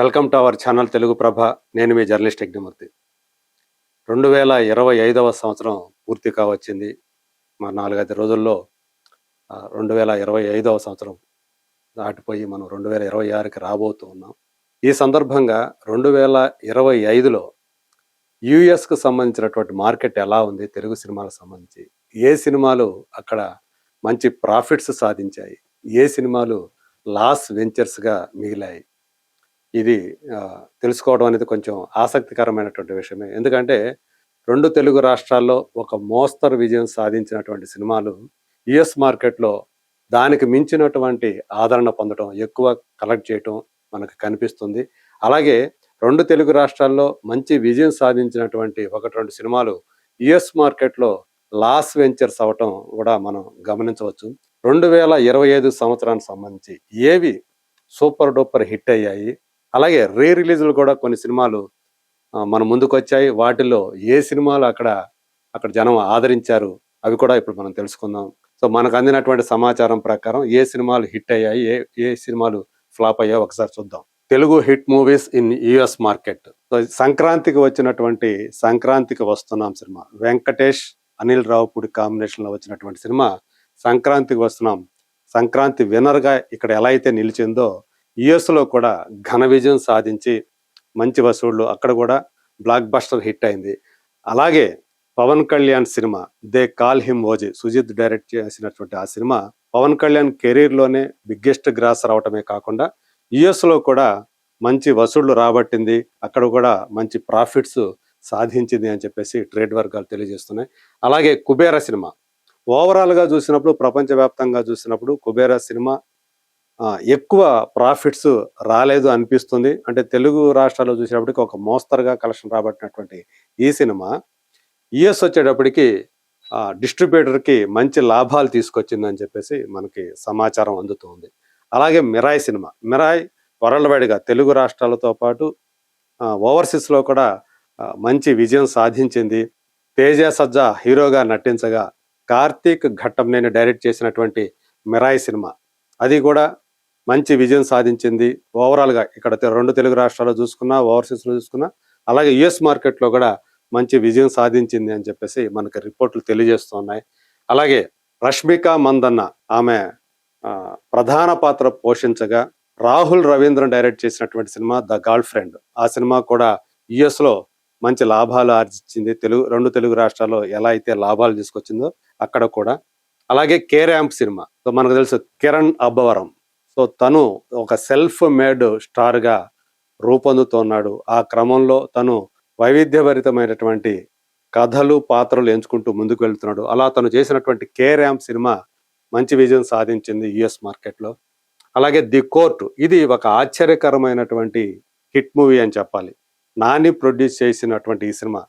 Welcome to our channel Telugu Prabha. నేను మీ journalist Yagnamurthy. రెండు వేల ఇరవై ఐదవ సంవత్సరం పూర్తి కావచ్చింది. మా నాలుగైదు రోజుల్లో రెండు వేల ఇరవై ఐదవ సంవత్సరం దాటిపోయి మనం రెండు వేల ఇరవై ఆరుకి రాబోతూ ఉన్నాం. ఈ సందర్భంగా రెండు వేల ఇరవై ఐదులో యుఎస్కు సంబంధించినటువంటి మార్కెట్ ఎలా ఉంది? తెలుగు సినిమాలకు సంబంధించి. ఏ సినిమాలు అక్కడ మంచి ప్రాఫిట్స్ సాధించాయి? ఏ సినిమాలు లాస్ వెంచర్స్గా మిగిలాయి? ఇది తెలుసుకోవడం అనేది కొంచెం ఆసక్తికరమైనటువంటి విషయమే. ఎందుకంటే రెండు తెలుగు రాష్ట్రాల్లో ఒక మోస్తరు విజయం సాధించినటువంటి సినిమాలు యుఎస్ మార్కెట్లో దానికి మించినటువంటి ఆదరణ పొందడం ఎక్కువ కలెక్ట్ చేయటం మనకు కనిపిస్తుంది. అలాగే రెండు తెలుగు రాష్ట్రాల్లో మంచి విజయం సాధించినటువంటి ఒకటి రెండు సినిమాలు యుఎస్ మార్కెట్లో లాస్ వెంచర్స్ అవటం కూడా మనం గమనించవచ్చు. రెండు వేల ఇరవై ఐదు సంవత్సరానికి సంబంధించి ఏవి సూపర్ డూపర్ హిట్ అయ్యాయి? అలాగే రీ రిలీజ్లు కూడా కొన్ని సినిమాలు మన ముందుకు వచ్చాయి వాటిల్లో ఏ సినిమాలు అక్కడ అక్కడ జనం ఆదరించారు అవి కూడా ఇప్పుడు మనం తెలుసుకుందాం. సో మనకు అందినటువంటి సమాచారం ప్రకారం ఏ సినిమాలు హిట్ అయ్యాయి ఏ ఏ సినిమాలు ఫ్లాప్ అయ్యాయో ఒకసారి చూద్దాం. Telugu hit movies in US market. So సంక్రాంతికి వచ్చినటువంటి సంక్రాంతికి వస్తున్నాం సినిమా. వెంకటేష్ అనిల్ రావుపూడి కాంబినేషన్లో వచ్చినటువంటి సినిమా సంక్రాంతికి వస్తున్నాం. సంక్రాంతి విన్నర్గా ఇక్కడ ఎలా అయితే నిలిచిందో యుఎస్లో కూడా ఘన విజయం సాధించి మంచి వసూళ్ళు. అక్కడ కూడా బ్లాక్ బస్టర్ హిట్ అయింది. అలాగే Pawan Kalyan cinema they call him OG Sujeeth direct చేసినటువంటి ఆ సినిమా పవన్ కళ్యాణ్ కెరీర్లోనే బిగ్గెస్ట్ గ్రాస్ రావటమే కాకుండా యుఎస్లో కూడా మంచి వసూళ్ళు రాబట్టింది. అక్కడ కూడా మంచి ప్రాఫిట్స్ సాధించింది అని చెప్పేసి ట్రేడ్ వర్గాలు తెలియజేస్తున్నాయి. అలాగే కుబేర సినిమా ఓవరాల్గా చూసినప్పుడు ప్రపంచవ్యాప్తంగా చూసినప్పుడు కుబేర సినిమా ఎక్కువ ప్రాఫిట్స్ రాలేదు అనిపిస్తుంది. అంటే తెలుగు రాష్ట్రాల్లో చూసేటప్పటికి ఒక మోస్తరుగా కలెక్షన్ రాబట్టినటువంటి ఈ సినిమా యుఎస్ వచ్చేటప్పటికి డిస్ట్రిబ్యూటర్కి మంచి లాభాలు తీసుకొచ్చిందని చెప్పేసి మనకి సమాచారం అందుతుంది అలాగే మిరాయ్ సినిమా మిరాయ్ వరల్డ్ వైడ్గా తెలుగు రాష్ట్రాలతో పాటు ఓవర్సీస్లో కూడా మంచి విజయం సాధించింది. తేజ సజ్జా హీరోగా నటించగా కార్తీక్ ఘట్టం నేను డైరెక్ట్ చేసినటువంటి మిరాయ్ సినిమా అది కూడా మంచి విజయం సాధించింది. ఓవరాల్గా ఇక్కడ రెండు తెలుగు రాష్ట్రాల్లో చూసుకున్నా ఓవర్సీస్లో చూసుకున్నా అలాగే యుఎస్ మార్కెట్లో కూడా మంచి విజయం సాధించింది అని చెప్పేసి మనకి రిపోర్ట్లు తెలియజేస్తున్నాయి. అలాగే రష్మిక మందన్న ఆమె ప్రధాన పాత్ర పోషించగా రాహుల్ రవీంద్రన్ డైరెక్ట్ చేసినటువంటి సినిమా ద గర్ల్ ఫ్రెండ్. ఆ సినిమా కూడా యుఎస్లో మంచి లాభాలు ఆర్జించింది. తెలుగు రెండు తెలుగు రాష్ట్రాల్లో ఎలా అయితే లాభాలు తీసుకొచ్చిందో అక్కడ కూడా. అలాగే కే ర్యాంప్ సినిమా. సో మనకు తెలుసు కిరణ్ అబ్బవరం. సో తను ఒక సెల్ఫ్ మేడ్ స్టార్గా రూపొందుతున్నాడు. ఆ క్రమంలో తను వైవిధ్యభరితమైనటువంటి కథలు పాత్రలు ఎంచుకుంటూ ముందుకు వెళ్తున్నాడు. అలా తను చేసినటువంటి కే ర్యాంప్ సినిమా మంచి విజయం సాధించింది యుఎస్ మార్కెట్లో. అలాగే ది కోర్ట్ ఇది ఒక ఆశ్చర్యకరమైనటువంటి హిట్ మూవీ అని చెప్పాలి. నాని ప్రొడ్యూస్ చేసినటువంటి ఈ సినిమా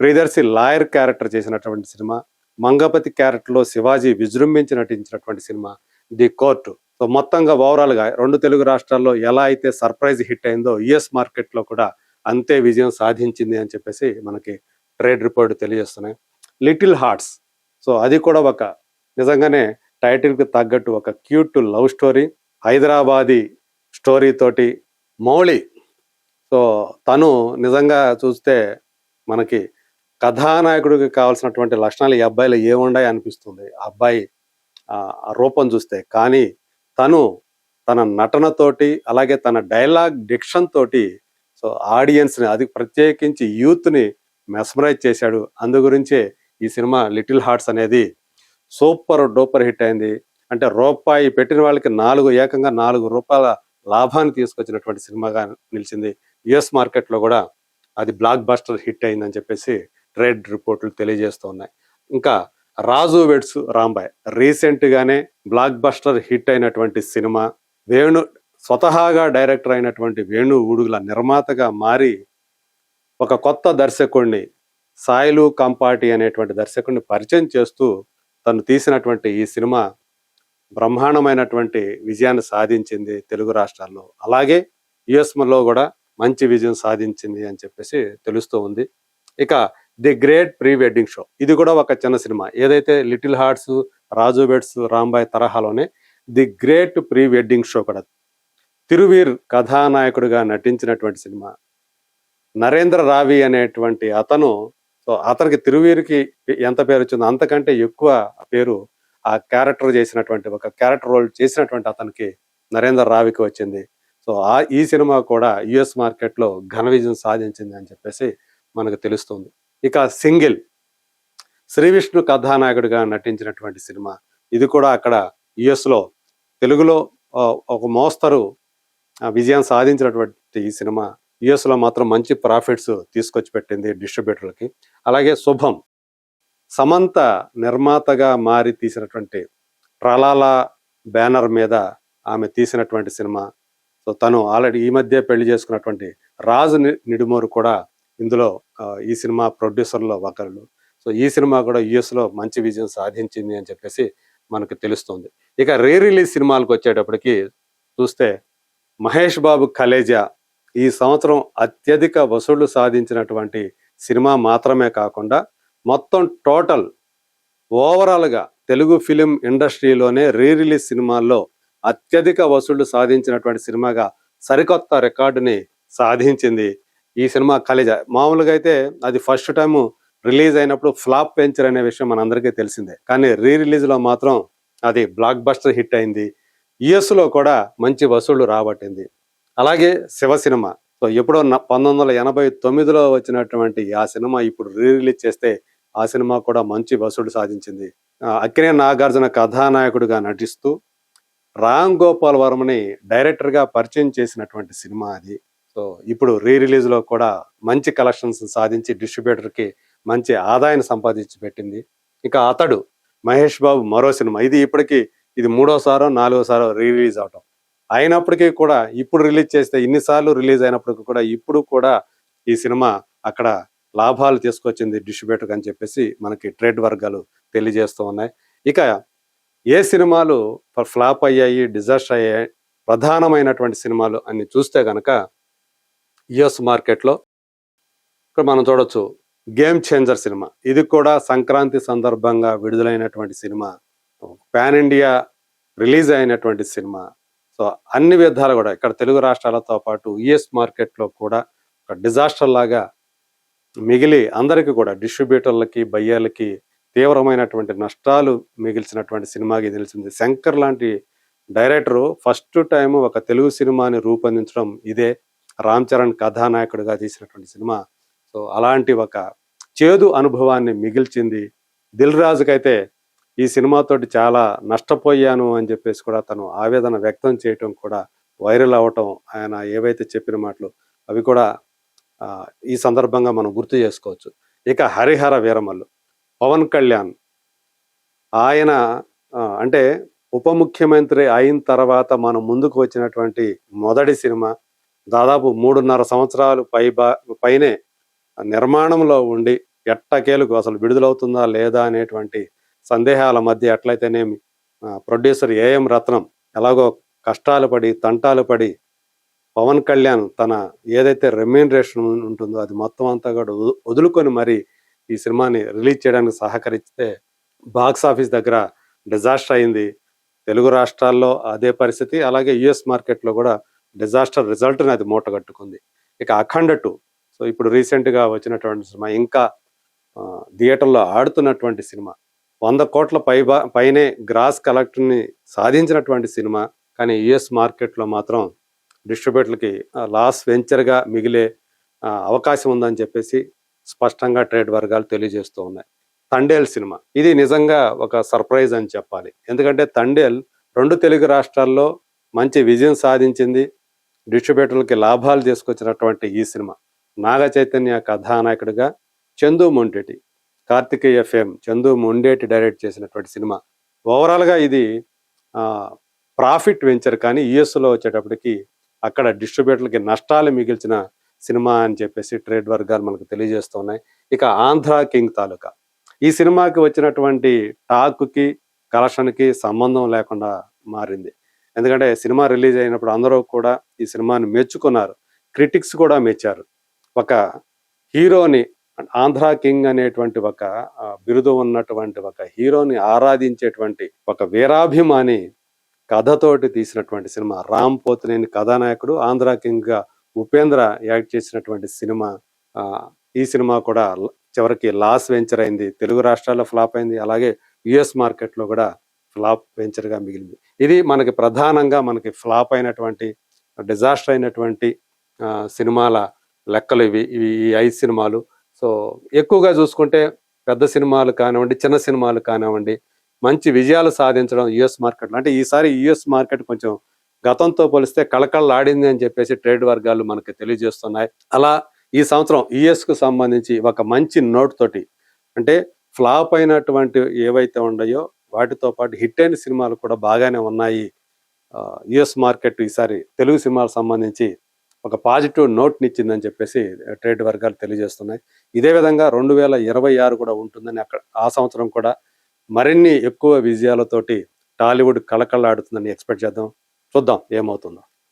ప్రియదర్శి లాయర్ క్యారెక్టర్ చేసినటువంటి సినిమా మంగపతి క్యారెక్టర్లో శివాజీ విజృంభించి నటించినటువంటి సినిమా ది కోర్ట్. సో మొత్తంగా ఓవరాల్గా రెండు తెలుగు రాష్ట్రాల్లో ఎలా అయితే సర్ప్రైజ్ హిట్ అయిందో యుఎస్ మార్కెట్లో కూడా అంతే విజయం సాధించింది అని చెప్పేసి మనకి ట్రేడ్ రిపోర్ట్ తెలియజేస్తున్నాయి. Little hearts. సో అది కూడా ఒక నిజంగానే టైటిల్కి తగ్గట్టు ఒక cute love story Hyderabadi story తోటి మౌళి. సో తను నిజంగా చూస్తే మనకి కథానాయకుడికి కావాల్సినటువంటి లక్షణాలు ఈ అబ్బాయిలో ఏముండాయి అనిపిస్తుంది. ఆ అబ్బాయి ఆ రూపం చూస్తే కానీ తను తన నటనతోటి అలాగే తన డైలాగ్ డిక్షన్ తోటి సో ఆడియన్స్ని అది ప్రత్యేకించి యూత్ని మెస్మరైజ్ చేశాడు. అందు గురించే ఈ సినిమా లిటిల్ హార్ట్స్ అనేది సూపర్ డూపర్ హిట్ అయింది. అంటే రూపాయి పెట్టిన వాళ్ళకి నాలుగు ఏకంగా నాలుగు రూపాయల లాభాన్ని తీసుకొచ్చినటువంటి సినిమాగా నిలిచింది. యుఎస్ మార్కెట్లో కూడా అది బ్లాక్ బస్టర్ హిట్ అయిందని చెప్పేసి ట్రేడ్ రిపోర్ట్లు తెలియజేస్తూ ఉన్నాయి. ఇంకా రాజు వెడ్స్ రాంబాయ్. రీసెంట్గానే బ్లాక్ బస్టర్ హిట్ అయినటువంటి సినిమా వేణు స్వతహాగా డైరెక్టర్ అయినటువంటి వేణు ఊడుగుల నిర్మాతగా మారి ఒక కొత్త దర్శకుడిని సాయిలు కంపాటి అనేటువంటి దర్శకుడిని పరిచయం చేస్తూ తను తీసినటువంటి ఈ సినిమా బ్రహ్మాండమైనటువంటి విజయాన్ని సాధించింది తెలుగు రాష్ట్రాల్లో. అలాగే యుఎస్ కూడా మంచి విజయం సాధించింది అని చెప్పేసి తెలుస్తూ ఉంది. ఇక the great pre wedding show. ఇది కూడా ఒక చిన్న సినిమా. ఏదైతే little hearts Raju weds Rambai తరహాలోనే the great pre wedding show కూడా. తిరువీర్ కథానాయకుడిగా నటించినటువంటి సినిమా. నరేంద్ర రావి అనేటువంటి అతను సో అతనికి తిరువీరికి ఎంత పేరు వచ్చిందో అంతకంటే ఎక్కువ పేరు ఆ క్యారెక్టర్ చేసినటువంటి ఒక క్యారెక్టర్ రోల్ చేసినటువంటి అతనికి నరేంద్ర రావికి వచ్చింది. సో ఆ ఈ సినిమా కూడా యుఎస్ మార్కెట్లో ఘన విజయం సాధించింది అని చెప్పేసి మనకు తెలుస్తుంది. ఇక సింగిల్ శ్రీ విష్ణు కథానాయకుడిగా నటించినటువంటి సినిమా. ఇది కూడా అక్కడ యుఎస్లో తెలుగులో ఒక మోస్తరు ఆ, విజయం సాధించినటువంటి ఈ సినిమా. యుఎస్లో మాత్రం మంచి ప్రాఫిట్స్ తీసుకొచ్చి పెట్టింది డిస్ట్రిబ్యూటర్లకి. అలాగే శుభం సమంత నిర్మాతగా మారి తీసినటువంటి ట్రలాలా బ్యానర్ మీద ఆమె తీసినటువంటి సినిమా. సో తను ఆల్రెడీ ఈ మధ్య పెళ్ళి చేసుకున్నటువంటి రాజు ని- నిడుమూరు కూడా ఇందులో ఈ సినిమా ప్రొడ్యూసర్లో ఒకళ్ళు. సో ఈ సినిమా కూడా యుఎస్లో మంచి విజయం సాధించింది అని చెప్పేసి మనకు తెలుస్తుంది. ఇక రీ రిలీజ్ సినిమాలకు వచ్చేటప్పటికి చూస్తే మహేష్ బాబు కలేజా ఈ సంవత్సరం అత్యధిక వసూళ్ళు సాధించినటువంటి సినిమా మాత్రమే కాకుండా మొత్తం టోటల్ ఓవరాల్గా తెలుగు ఫిలిం ఇండస్ట్రీలోనే రీ రిలీజ్ సినిమాల్లో అత్యధిక వసూళ్ళు సాధించినటువంటి సినిమాగా సరికొత్త రికార్డుని సాధించింది ఈ సినిమా కలేజ? మామూలుగా అయితే అది ఫస్ట్ టైం రిలీజ్ అయినప్పుడు ఫ్లాప్ పెంచర్ అనే విషయం మనందరికీ తెలిసిందే. కానీ రీ రిలీజ్లో మాత్రం అది బ్లాక్ బస్టర్ హిట్ అయింది. యుఎస్లో కూడా మంచి వసూళ్ళు రాబట్టింది. అలాగే శివ సినిమా. సో ఎప్పుడో పంతొమ్మిది వందల ఎనభై తొమ్మిదిలో వచ్చినటువంటి ఆ సినిమా ఇప్పుడు రీ రిలీజ్ చేస్తే ఆ సినిమా కూడా మంచి వసూళ్ళు సాధించింది. అక్కినే నాగార్జున కథానాయకుడిగా నటిస్తూ రామ్ గోపాల్ వర్మని డైరెక్టర్గా పరిచయం చేసినటువంటి సినిమా అది. సో ఇప్పుడు రీ రిలీజ్లో కూడా మంచి కలెక్షన్స్ సాధించి డిస్ట్రిబ్యూటర్కి మంచి ఆదాయాన్ని సంపాదించి పెట్టింది. ఇంకా అతడు మహేష్ బాబు మరో సినిమా. ఇది ఇప్పటికీ ఇది మూడోసారో నాలుగోసారో రీ రిలీజ్ అవటం. అయినప్పటికీ కూడా ఇప్పుడు రిలీజ్ చేస్తే ఇన్నిసార్లు రిలీజ్ అయినప్పటికీ కూడా ఇప్పుడు కూడా ఈ సినిమా అక్కడ లాభాలు తీసుకొచ్చింది డిస్ట్రిబ్యూటర్ అని చెప్పేసి మనకి ట్రేడ్ వర్గాలు తెలియజేస్తూ ఉన్నాయి. ఇక ఏ సినిమాలు ఫ్లాప్ అయ్యాయి డిజాస్టర్ అయ్యాయి ప్రధానమైనటువంటి సినిమాలు అని చూస్తే కనుక యుఎస్ మార్కెట్లో. ఇక్కడ మనం చూడొచ్చు గేమ్ చేంజర్ సినిమా. ఇది కూడా సంక్రాంతి సందర్భంగా విడుదలైనటువంటి సినిమా. పాన్ ఇండియా రిలీజ్ అయినటువంటి సినిమా. సో అన్ని విధాలు కూడా ఇక్కడ తెలుగు రాష్ట్రాలతో పాటు యుఎస్ మార్కెట్లో కూడా ఒక డిజాస్టర్ లాగా మిగిలి అందరికీ కూడా డిస్ట్రిబ్యూటర్లకి బయ్యర్లకి తీవ్రమైనటువంటి నష్టాలు మిగిల్చినటువంటి సినిమాకి తెలిసింది. శంకర్ లాంటి డైరెక్టరు ఫస్ట్ టైం ఒక తెలుగు సినిమాని రూపొందించడం ఇదే. రామ్ చరణ్ కథానాయకుడిగా తీసినటువంటి సినిమా. సో అలాంటి ఒక చేదు అనుభవాన్ని మిగిల్చింది దిల్ రాజుకైతే ఈ సినిమాతోటి చాలా నష్టపోయాను అని చెప్పేసి కూడా తను ఆవేదన వ్యక్తం చేయటం కూడా వైరల్ అవ్వటం ఆయన ఏవైతే చెప్పిన మాటలు అవి కూడా ఈ సందర్భంగా మనం గుర్తు చేసుకోవచ్చు. ఇక హరిహర వీరమల్లు పవన్ కళ్యాణ్ ఆయన అంటే ఉప ముఖ్యమంత్రి అయిన తర్వాత మనం ముందుకు వచ్చినటువంటి మొదటి సినిమా దాదాపు మూడున్నర సంవత్సరాలు పై బా- పైనే నిర్మాణంలో ఉండి ఎట్టకేలకు అసలు విడుదలవుతుందా లేదా అనేటువంటి సందేహాల మధ్య ఎట్లయితేనేమి ప్రొడ్యూసర్ ఏఎం రత్నం ఎలాగో కష్టాలు పడి తంటాలు పడి పవన్ కళ్యాణ్ తన ఏదైతే రెమ్యూనరేషన్ ఉంటుందో అది మొత్తం అంతా కూడా వదులుకొని మరి ఈ సినిమాని రిలీజ్ చేయడానికి సహకరిస్తే బాక్స్ ఆఫీస్ దగ్గర డిజాస్టర్ అయింది. తెలుగు రాష్ట్రాల్లో అదే పరిస్థితి అలాగే యుఎస్ మార్కెట్లో కూడా డిజాస్టర్ రిజల్ట్ని అది మూటగట్టుకుంది ఇక అఖండ టూ. సో ఇప్పుడు రీసెంట్గా వచ్చినటువంటి సినిమా ఇంకా థియేటర్లో ఆడుతున్నటువంటి సినిమా వంద కోట్ల పై పైనే గ్రాస్ కలెక్టర్ని సాధించినటువంటి సినిమా కానీ యుఎస్ మార్కెట్లో మాత్రం డిస్ట్రిబ్యూటర్లకి లాస్ వెంచర్గా మిగిలే అవకాశం ఉందని చెప్పేసి స్పష్టంగా ట్రేడ్ వర్గాలు తెలియజేస్తూ ఉన్నాయి. తండేల్ సినిమా. ఇది నిజంగా ఒక సర్ప్రైజ్ అని చెప్పాలి. ఎందుకంటే తండేల్ రెండు తెలుగు రాష్ట్రాల్లో మంచి విజయం సాధించింది. డిస్ట్రిబ్యూటర్లకి లాభాలు తీసుకొచ్చినటువంటి ఈ సినిమా. నాగ చైతన్య కథానాయకుడిగా చందు మొండేటి కార్తికేయ ఫేమ్ చందు మొండేటి డైరెక్ట్ చేసినటువంటి సినిమా. ఓవరాల్గా ఇది ప్రాఫిట్ వెంచర్ కానీ యుఎస్లో వచ్చేటప్పటికి అక్కడ డిస్ట్రిబ్యూటర్లకి నష్టాలు మిగిల్చిన సినిమా అని చెప్పేసి ట్రేడ్ వర్గాలు మనకు తెలియజేస్తున్నాయి. ఇక ఆంధ్ర కింగ్ తాలూకా. ఈ సినిమాకి వచ్చినటువంటి టాక్కి కలెక్షన్కి సంబంధం లేకుండా మారింది. ఎందుకంటే సినిమా రిలీజ్ అయినప్పుడు అందరూ కూడా ఈ సినిమాని మెచ్చుకున్నారు. క్రిటిక్స్ కూడా మెచ్చారు. ఒక హీరోని ఆంధ్ర కింగ్ అనేటువంటి ఒక బిరుదు ఉన్నటువంటి ఒక హీరోని ఆరాధించేటువంటి ఒక వీరాభిమాని కథతోటి తీసినటువంటి సినిమా రామ్ పోతినేని కథానాయకుడు ఆంధ్ర కింగ్గా ఉపేంద్ర యాక్ట్ చేసినటువంటి సినిమా ఈ సినిమా కూడా చివరికి లాస్ వెంచర్ అయింది తెలుగు రాష్ట్రాల్లో ఫ్లాప్ అయింది అలాగే యుఎస్ మార్కెట్లో కూడా ఫ్లాప్ వెంచర్గా మిగిలింది. ఇది మనకి ప్రధానంగా మనకి ఫ్లాప్ అయినటువంటి డిజాస్టర్ అయినటువంటి సినిమాల లెక్కలు ఇవి ఇవి ఈ ఐదు సినిమాలు. సో ఎక్కువగా చూసుకుంటే పెద్ద సినిమాలు కానివ్వండి చిన్న సినిమాలు కానివ్వండి మంచి విజయాలు సాధించడం యుఎస్ మార్కెట్లో. అంటే ఈసారి యుఎస్ మార్కెట్ కొంచెం గతంతో పోలిస్తే కళకళలాడింది అని చెప్పేసి ట్రేడ్ వర్గాలు మనకి తెలియజేస్తున్నాయి. అలా ఈ సంవత్సరం యుఎస్కు సంబంధించి ఒక మంచి నోట్ తోటి అంటే ఫ్లాప్ అయినటువంటి ఏవైతే ఉన్నాయో వాటితో పాటు హిట్ అయిన సినిమాలు కూడా బాగానే ఉన్నాయి. యుఎస్ మార్కెట్ ఈసారి తెలుగు సినిమాలకు సంబంధించి ఒక పాజిటివ్ నోట్ని ఇచ్చిందని చెప్పేసి ట్రేడ్ వర్గాలు తెలియజేస్తున్నాయి. ఇదే విధంగా రెండు వేల ఇరవై ఆరు కూడా ఉంటుందని అక్కడ ఆ సంవత్సరం కూడా మరిన్ని ఎక్కువ విజయాలతోటి టాలీవుడ్ కళకళలాడుతుందని ఎక్స్పెక్ట్ చేద్దాం. చూద్దాం ఏమవుతుందో.